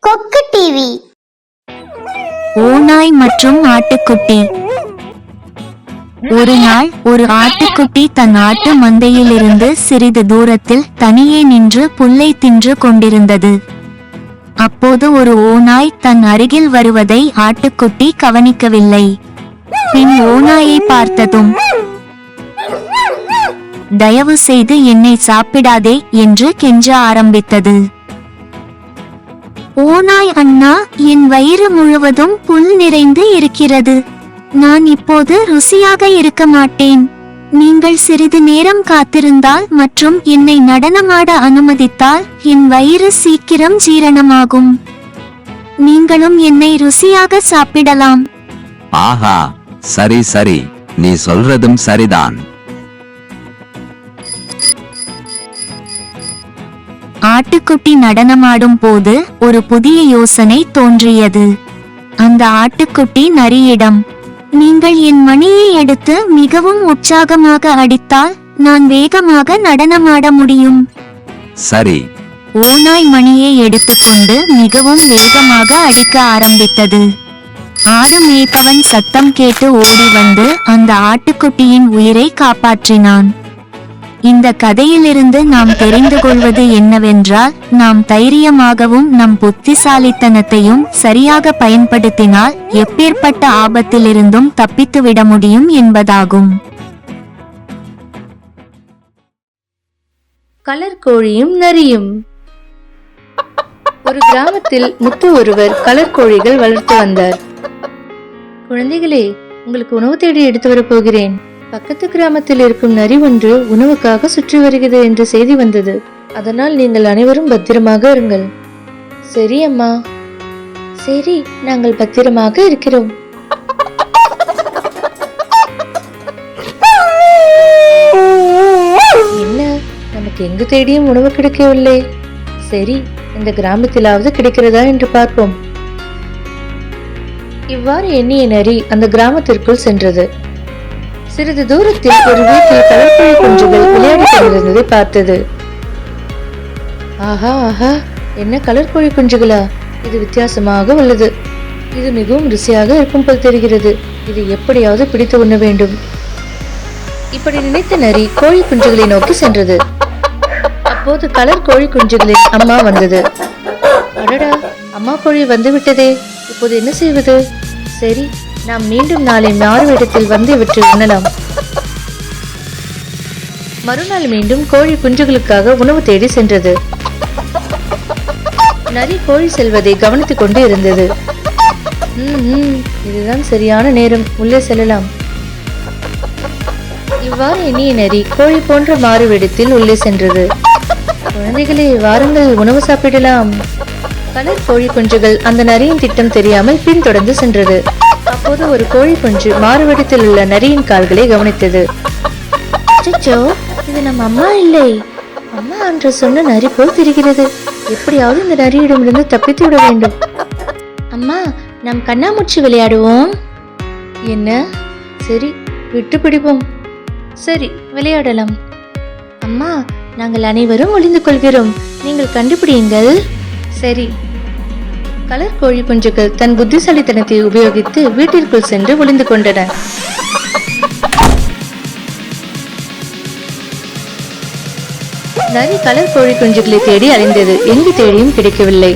கொக்கு டிவி. ஓநாய் மற்றும் ஆட்டுக்குட்டி. ஒரு நாள் ஒரு ஆட்டுக்குட்டி தன் ஆட்டு மந்தையிலிருந்து சிறிது தூரத்தில் தனியே நின்று புல்லை தின்று கொண்டிருந்தது. அப்போது ஒரு ஓநாய் தன் அருகில் வருவதை ஆட்டுக்குட்டி கவனிக்கவில்லை. பின் ஓநாயை பார்த்ததும் தயவு செய்து என்னை சாப்பிடாதே என்று கெஞ்ச ஆரம்பித்தது. ஓநாய் அண்ணா என் வயிறு முழுவதும் புல் நிறைந்து இருக்கிறது. நான் இப்போது ருசியாக இருக்க மாட்டேன். நீங்கள் சிறிது நேரம் காத்திருந்தால் மற்றும் என்னை நடனமாட அனுமதித்தால் என் வயிறு சீக்கிரம் ஜீரணமாகும். நீங்களும் என்னை ருசியாக சாப்பிடலாம். ஆஹா சரி சரி. நீ சொல்றதும் சரிதான். ஆட்டுக்குட்டி நடனமாடும் போது ஒரு புதிய யோசனை தோன்றியது. அந்த ஆட்டுக்குட்டி நரியிடம் நீங்கள் என் மணியை எடுத்து மிகவும் உற்சாகமாக அடித்தால் நான் வேகமாக நடனமாட முடியும். சரி. ஓநாய் மணியை எடுத்துக்கொண்டு மிகவும் வேகமாக அடிக்க ஆரம்பித்தது. ஆடு மேய்ப்பவன் சத்தம் கேட்டு ஓடி வந்து அந்த ஆட்டுக்குட்டியின் உயிரை காப்பாற்றினான். இந்த கதையிலிருந்து நாம் தெரிந்து கொள்வது என்னவென்றால் நாம் தைரியமாகவும் நம் புத்திசாலித்தனத்தையும் சரியாக பயன்படுத்தினால் எப்பேற்பட்ட ஆபத்திலிருந்தும் தப்பித்துவிட முடியும் என்பதாகும். கலர் கோழியும் நரியும். ஒரு கிராமத்தில் முத்து ஒருவர் கலர் கோழிகள் வளர்த்து வந்தார். குழந்தைகளே உங்களுக்கு உணவு தேடி எடுத்து வரப் போகிறேன். பக்கத்து கிராமத்தில் இருக்கும் நரி ஒன்று உணவுக்காக சுற்றி வருகிறது என்ற செய்தி வந்தது. அதனால் நீங்கள் அனைவரும் பத்திரமாக இருங்கள். சரி அம்மா. சரி நாங்கள் பத்திரமாக இருக்கிறோம். என்ன? நமக்கு எங்கு தேடியும் உணவு கிடைக்கவில்லை. சரி இந்த கிராமத்திலாவது கிடைக்கிறதா என்று பார்ப்போம். இவ்வாறு எண்ணிய நரி அந்த கிராமத்திற்குள் சென்றது. சிறிது தூரத்தில் ஒரு வீட்டில் கடற்கரை குஞ்சுகள் விளையாடி கொண்டிருந்ததை பார்த்தது. ஆஹா ஆஹா என்ன கலர் கோழி குஞ்சுகளா? இது வித்தியாசமாக உள்ளது. இது மிகவும் ருசியாக இருக்கும் போல் தெரிகிறது. இது எப்படியாவது பிடித்து உண்ண வேண்டும். இப்படி நினைத்த நரி கோழி குஞ்சுகளை நோக்கி சென்றது. அப்போது கலர் கோழி குஞ்சுகளின் அம்மா வந்தது. அடடா அம்மா கோழி வந்து விட்டதே இப்போது என்ன செய்வது? சரி நாம் மீண்டும் நாளை மாறுவிடத்தில் வந்து இவற்றை உண்ணலாம். மறுநாள் மீண்டும் கோழி குஞ்சுகளுக்காக உணவு தேடி சென்றது. நரி கோழி செல்வதை கவனித்துக் கொண்டு இருந்தது. இதுதான் சரியான நேரம். உள்ளே செல்லலாம். இவ்வாறு இனிய நரி கோழி போன்ற மாறுவிடத்தில் உள்ளே சென்றது. குழந்தைகளே வாருங்கள் உணவு சாப்பிடலாம். கலர் கோழி குஞ்சுகள் அந்த நரியின் திட்டம் தெரியாமல் பின்தொடர்ந்து சென்றது. அப்போது ஒரு கோழி பஞ்சு மாறுவடத்தில் உள்ள நரியின் கால்களை கவனித்தது. இது நம்ம அம்மா இல்லை. அம்மா என்று சொன்ன நரி போல் தெரிகிறது. எப்படியாவது இந்த நரியிடமிருந்து தப்பித்து விட வேண்டும். அம்மா நாம் கண்ணாமூச்சி விளையாடுவோம். என்ன? சரி விட்டு பிடிப்போம். சரி விளையாடலாம். அம்மா நாங்கள் அனைவரும் ஒளிந்து கொள்கிறோம். நீங்கள் கண்டுபிடியுங்கள். சரி. கலர் கோழி குஞ்சுகள் தன் புத்திசாலித்தனத்தை உபயோகித்து வீட்டிற்குள் சென்று ஒளிந்து கொண்டன. நரி கலர் கோழி குஞ்சுகளை தேடி அலைந்தது. எங்கு தேடியும் கிடைக்கவில்லை.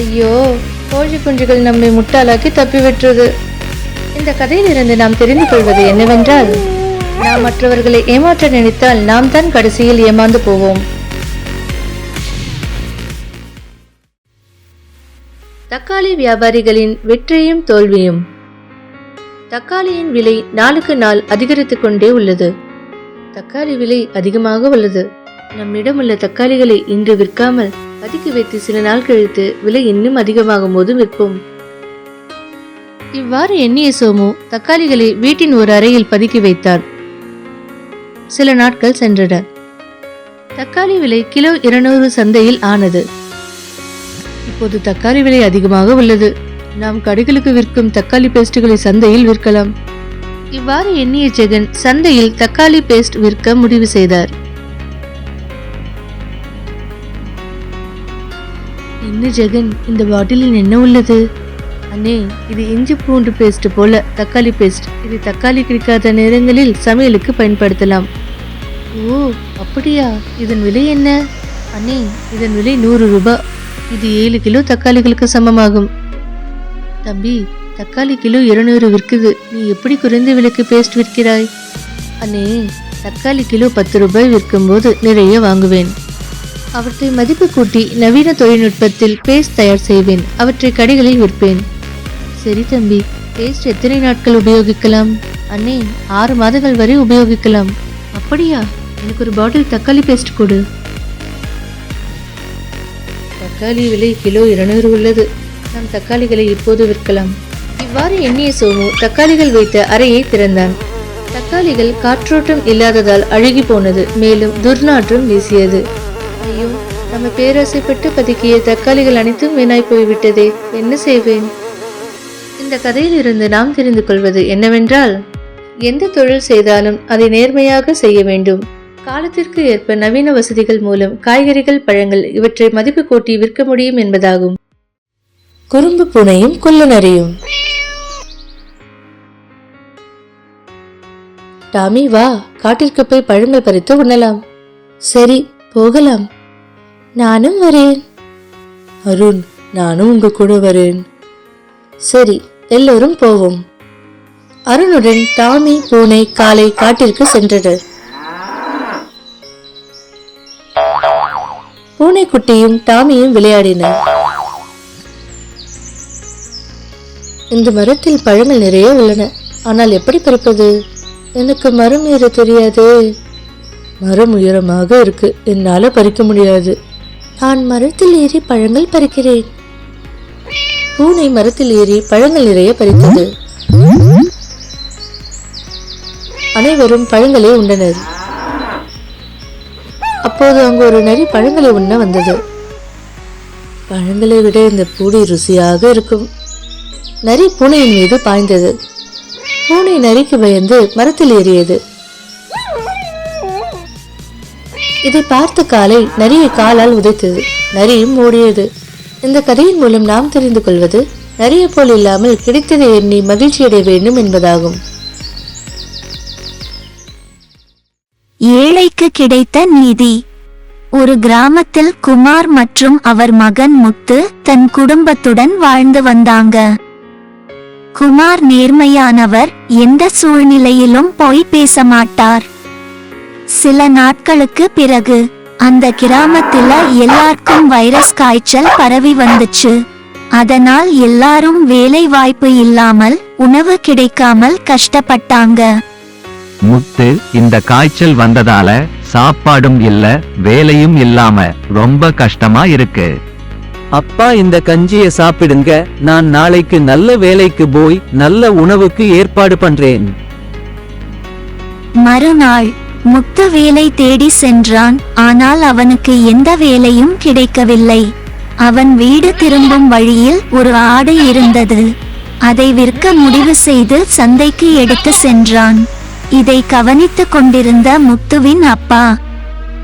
ஐயோ கோழி குஞ்சுகள் நம்மை முட்டாளாக்கி தப்பிவிட்டுறது இந்த கதையிலிருந்து நாம் தெரிந்து கொள்வது என்னவென்றால் நாம் மற்றவர்களை ஏமாற்ற நினைத்தால் நாம் தான் கடைசியில் ஏமாந்து போவோம். தக்காளி வியாபாரிகளின் வெற்றியும் தோல்வியும். தக்காளியின் விலை நாளுக்கு நாள் அதிகரித்துக் கொண்டே உள்ளது. தக்காளி விலை அதிகமாக உள்ளது. நம்மிடம் உள்ள தக்காளிகளை இன்று விற்காமல் பதுக்கி வைத்து சில நாள் கழித்து விலை இன்னும் அதிகமாகும் போது விற்போம். இவ்வாறு எண்ணிய சோமு தக்காளிகளை வீட்டின் ஒரு அறையில் பதுக்கி வைத்தார். சில நாட்கள் சென்றன. தக்காளி விலை கிலோ இருநூறு சந்தையில் ஆனது. இப்போது தக்காளி விலை அதிகமாக உள்ளது. நாம் கடைகளுக்கு விற்கும் தக்காளி பேஸ்டுகளை சந்தையில் விற்கலாம். இவ்வாறு எண்ணிய ஜெகன் சந்தையில் தக்காளி பேஸ்ட் விற்க முடிவு செய்தார். என்ன ஜெகன் இந்த பாட்டிலில் என்ன உள்ளது? அண்ணே இது இஞ்சி பூண்டு பேஸ்ட் போல தக்காளி பேஸ்ட். இது தக்காளி கிடைக்காத நேரங்களில் சமையலுக்கு பயன்படுத்தலாம். ஓ அப்படியா? இதன் விலை என்ன? அண்ணே இதன் விலை நூறு ரூபாய் இது ஏழு கிலோ தக்காளிகளுக்கு சமமாகும். தம்பி தக்காளி கிலோ இருநூறு விற்குது. நீ எப்படி குறைந்த விலைக்கு பேஸ்ட் விற்கிறாய்? அண்ணே தக்காளி கிலோ பத்து ரூபாய் விற்கும்போது நிறைய வாங்குவேன். அவற்றை மதிப்பு கூட்டி நவீன தொழில்நுட்பத்தில் பேஸ்ட் தயார் செய்வேன். அவற்றை கடைகளில் விற்பேன். சரி தம்பி பேஸ்ட் எத்தனை நாட்கள் உபயோகிக்கலாம்? அண்ணே ஆறு மாதங்கள் வரை உபயோகிக்கலாம். அப்படியா? எனக்கு ஒரு பாட்டில் தக்காளி பேஸ்ட் கொடு. தக்காளி விலை கிலோ இருநூறு உள்ளது. நாம் தக்காளிகளை இப்போது விற்கலாம். இவ்வாறு எண்ணிய சோமு தக்காளிகள் வைத்த அறையை திறந்தான். தக்காளிகள் காற்றோட்டம் இல்லாததால் அழுகி போனது. மேலும் துர்நாற்றம் வீசியது. ஐயோ நம்ம பேராசைப்பட்டு பதுக்கிய தக்காளிகள் அனைத்தும் வீணாய் போய்விட்டதே. என்ன செய்வேன்? இந்த கதையில் இருந்து நாம் தெரிந்து கொள்வது என்னவென்றால் எந்த தொழில் செய்தாலும் அதை நேர்மையாக செய்ய வேண்டும். காலத்திற்கு ஏற்ப நவீன வசதிகள் மூலம் காய்கறிகள் பழங்கள் இவற்றை மதிப்பு கூட்டி விற்க முடியும் என்பதாகும். குறும்பு பூனையும் குள்ளநரியும். டாமி வா. காட்டிற்கு போய் பழங்கள் பறித்து உண்ணலாம். சரி போகலாம். நானும் வரேன். அருண் நானும் உங்க கூட வரேன். சரி எல்லோரும் போவோம். அருணுடன் டாமி பூனை காலை காட்டிற்கு சென்றனர். பூனைக்குட்டியும் டாமியும் விளையாடின. இந்த மரத்தில் பழங்கள் நிறைய உள்ளன. ஆனால் எப்படி பறிப்பது? எனக்கு மரம் ஏற தெரியாதே. மரம் உயரமாக இருக்கு. என்னால பறிக்க முடியாது. நான் மரத்தில் ஏறி பழங்கள் பறிக்கிறேன். பூனை மரத்தில் ஏறி பழங்கள் நிறைய பறித்தது. அனைவரும் பழங்களே உண்டனர். அப்போது அங்கு ஒரு நரி பழங்களை உண்ண வந்தது. பழங்களை விட இந்த பூனை ருசியாக இருக்கும். நரி பூனையின் மீது பாய்ந்தது. பூனை நரிக்கு பயந்து மரத்தில் ஏறியது. இதை பார்த்த காலை நரியை காலால் உதைத்தது. நரியும் ஓடியது இந்த கதையின் மூலம் நாம் தெரிந்து கொள்வது நரியை போல் இல்லாமல் கிடைத்ததை எண்ணி மகிழ்ச்சியடைய வேண்டும் என்பதாகும். ஏழைக்கு கிடைத்த நிதி. ஒரு கிராமத்தில் குமார் மற்றும் அவர் மகன் முத்து தன் குடும்பத்துடன் வாழ்ந்து வந்தாங்க. குமார் நேர்மையானவர் எந்த சூழ்நிலையிலும் பொய் பேச மாட்டார் சில நாட்களுக்கு பிறகு அந்த கிராமத்துல எல்லாருக்கும் வைரஸ் காய்ச்சல் பரவி வந்துச்சு. அதனால் எல்லாரும் வேலை வாய்ப்பு இல்லாமல் உணவு கிடைக்காமல் கஷ்டப்பட்டாங்க. முத்து இந்த காய்ச்சல் வந்ததால சாப்பாடும் இல்ல வேலையும் இல்லாம ரொம்ப கஷ்டமா இருக்கு. அப்பா இந்த கஞ்சிய சாப்பிடுங்க நான் நாளைக்கு நல்ல வேலைக்கு போய் நல்ல உணவுக்கு ஏற்பாடு பண்றேன். மறுநாள் முத்து வேலை தேடி சென்றான் ஆனால் அவனுக்கு எந்த வேலையும் கிடைக்கவில்லை. அவன் வீடு திரும்பும் வழியில் ஒரு ஆடு இருந்தது. அதை விற்க முடிவு செய்து சந்தைக்கு எடுத்து சென்றான். இதை கவனித்துக் கொண்டிருந்த முத்துவின் அப்பா.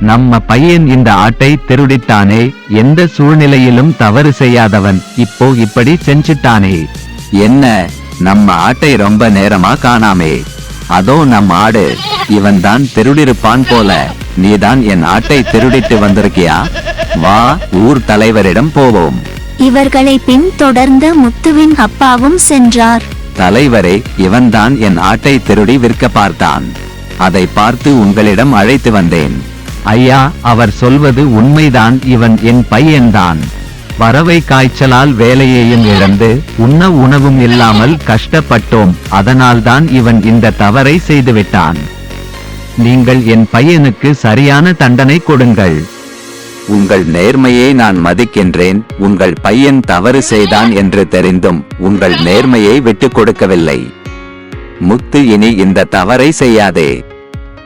நம்ம பையன் இந்த ஆட்டை திருடிட்டானே எந்த சூழ்நிலையிலும் தவறு செய்யாதவன் இப்போ இப்படி செஞ்சுட்டானே. என்ன நம்ம ஆட்டை ரொம்ப நேரமா காணாமே. அதோ நம் ஆடு இவன் தான் திருடிருப்பான் போல. நீதான் என் ஆட்டை திருடிட்டு வந்திருக்கியா? வா ஊர் தலைவரிடம் போவோம். இவர்களை பின்தொடர்ந்து முத்துவின் அப்பாவும் சென்றார். தலைவரே இவன்தான் என் ஆட்டை திருடி விற்க பார்த்தான். அதை பார்த்து உங்களிடம் அழைத்து வந்தேன். ஐயா அவர் சொல்வது உண்மைதான் இவன் என் பையன்தான் பறவை காய்ச்சலால் வேலையையும் இழந்து உண்ண உணவும் இல்லாமல் கஷ்டப்பட்டோம் அதனால்தான் இவன் இந்த தவறை செய்துவிட்டான். நீங்கள் என் பையனுக்கு சரியான தண்டனை கொடுங்கள். உங்கள் நேர்மையை நான் மதிக்கின்றேன் உங்கள் பையன் தவறு செய்தான் என்று தெரிந்தும் உங்கள் நேர்மையை விட்டுக் கொடுக்கவில்லை. முத்து இனி இந்த தவறை செய்யாதே.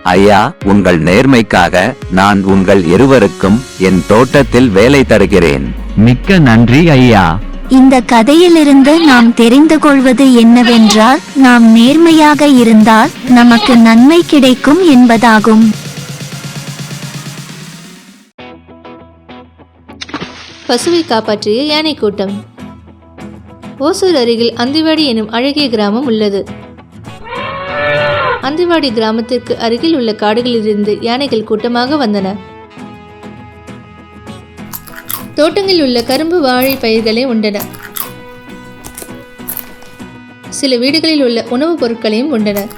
ஐயா உங்கள் நேர்மைக்காக நான் உங்கள் இருவருக்கும் என் தோட்டத்தில் வேலை தருகிறேன். மிக்க நன்றி ஐயா. இந்த கதையிலிருந்து நாம் தெரிந்து கொள்வது என்னவென்றால் நாம் நேர்மையாக இருந்தால் நமக்கு நன்மை கிடைக்கும் என்பதாகும். பசுவை காப்பாற்றிய யானை கூட்டம் ஓசூர் அருகில் அந்திவாடி எனும் அழகிய கிராமம் உள்ளது. அந்திவாடி கிராமத்திற்கு அருகில் உள்ள காடுகளிலிருந்து யானைகள் கூட்டமாக வந்தன. தோட்டங்களில் உள்ள கரும்பு வாழை பயிர்களை உண்டன. சில வீடுகளில் உள்ள உணவுப் பொருட்களையும் உண்டன.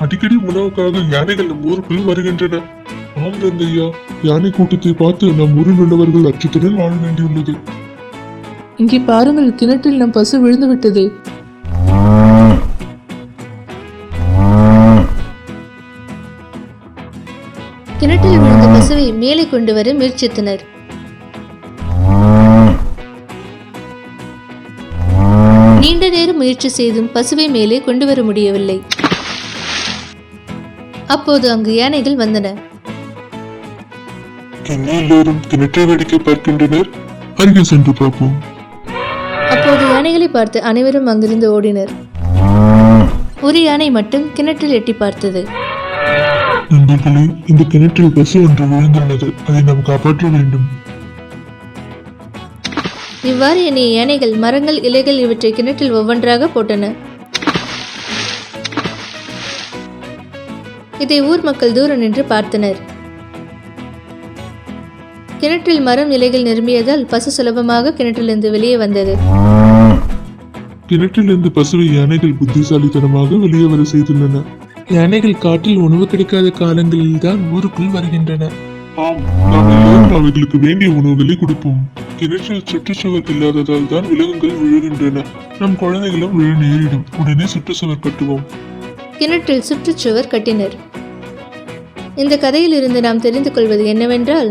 அடிக்கடி உணவுக்காக யானைகள் நம் ஊருக்குள் வருகின்றன. ஆம் யானை கூட்டத்தை பார்த்து நம் ஊரில் உள்ளவர்கள் அச்சத்துடன் வாழ வேண்டியுள்ளது. இங்கே பாருங்கள் கிணற்றில் நம் பசு விழுந்து விட்டது. கிணற்றில் விழுந்த பசுவை மேலே கொண்டு வர முயற்சித்தனர். நீண்ட நேரம் முயற்சி செய்தும் பசுவை மேலே கொண்டு வர முடியவில்லை. அப்போது அங்கு யானைகள் வந்தன. என்ன எல்லோரும் கிணற்றை வேடிக்கை பார்க்கின்றனர். அருகே சென்று பார்ப்போம். அப்போது யானைகளை பார்த்து அனைவரும் அங்கிருந்து ஓடினர். ஒரு யானை மட்டும் கிணற்றில் எட்டி பார்த்தது. நண்பர்களே இந்த கிணற்றில் பசு ஒன்று விழுந்துள்ளது. அதை நாம் காப்பாற்ற வேண்டும். இவ்வாறு எண்ணிய யானைகள் மரங்கள் இலைகள் இவற்றை கிணற்றில் ஒவ்வொன்றாக போட்டன. இதை ஊர் மக்கள் தூரம் நின்று பார்த்தனர். கிணற்றில் மரம் இலைகள் நிரம்பியதால் பசு சுலபமாக கிணற்றிலிருந்து வெளியே வந்தது. கிணற்றிலிருந்து பசுவை யானைகள் புத்திசாலித்தனமாக வெளியே வர செய்துள்ளன. யானைகள் காட்டில் உணவு கிடைக்காத காலங்களில் தான் ஊருக்குள் வருகின்றன. ஆம் நாம் அவைகளுக்கு வேண்டிய உணவுகளை கொடுப்போம். கிணற்றில் சுற்றுச்சுவர் இல்லாததால் தான் விலங்குகள் விழுகின்றன நம் குழந்தைகளும் விழ நேரிடும். உடனே சுற்றுச்சுவர் கட்டுவோம். கிணற்றில் சுற்றுச்சுவர் கட்டினர். இந்த கதையிலிருந்து நாம் தெரிந்து கொள்வது என்னவென்றால்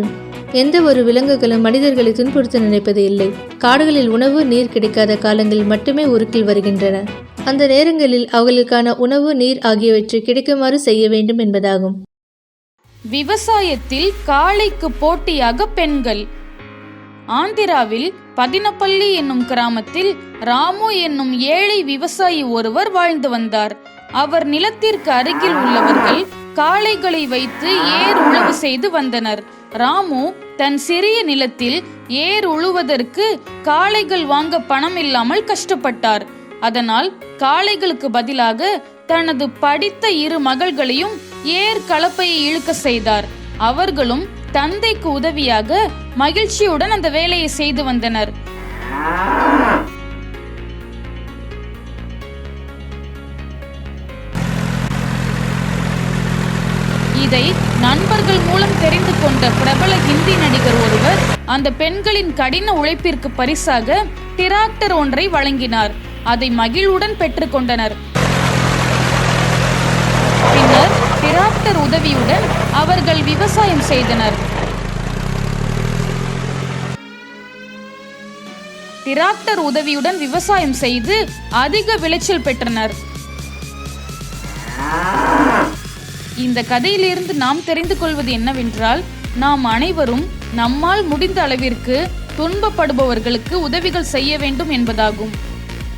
எந்த ஒரு விலங்குகளும் மனிதர்களை துன்புறுத்த நினைப்பது இல்லை. காடுகளில் உணவு நீர் கிடைக்காத காலங்களில் மட்டுமே உருக்கில் வருகின்றன. அந்த நேரங்களில் அவர்களுக்கான உணவு நீர் ஆகியவற்றை கிடைக்குமாறு செய்ய வேண்டும் என்பதாகும். விவசாயத்தில் காளைக்கு போட்டியாக பெண்கள். ஆந்திராவில் பதினப்பள்ளி என்னும் கிராமத்தில் ராமு என்னும் ஏழை விவசாயி ஒருவர் வாழ்ந்து வந்தார். அவர் நிலத்திற்கு அருகில் உள்ளவர்கள் காளைகளை வைத்து ஏர் உழவு செய்து வந்தனர். ராமு தன் சிறிய நிலத்தில் ஏர் உழுவதற்கு காளைகள் வாங்க பணம் இல்லாமல் கஷ்டப்பட்டார். அதனால் காளைகளுக்கு பதிலாக தனது படித்த இரு மகள்களையும் ஏர் கலப்பையை இழுக்க செய்தார். அவர்களும் தந்தைக்கு உதவியாக மகிழ்ச்சியுடன் அந்த வேலையை செய்து வந்தனர். இதை நண்பர்கள் மூலம் தெரிந்து கொண்ட பிரபல ஹிந்தி நடிகர் ஒருவர் அந்த பெண்களின் கடின உழைப்பிற்கு பரிசாக டிராக்டர் ஒன்றை வழங்கினார். அதை மகிழ்வுடன் பெற்றுக்கொண்டனர் பின்னர் டிராக்டர் உதவியுடன் அவர்கள் விவசாயம் செய்தனர். டிராக்டர் உதவியுடன் விவசாயம் செய்து அதிக விளைச்சல் பெற்றனர். இந்த கதையிலிருந்து நாம் தெரிந்து கொள்வது என்னவென்றால் நாம் அனைவரும் நம்மால் முடிந்த அளவிற்கு துன்பப்படுபவர்களுக்கு உதவிகள் செய்ய வேண்டும் என்பதாகும்.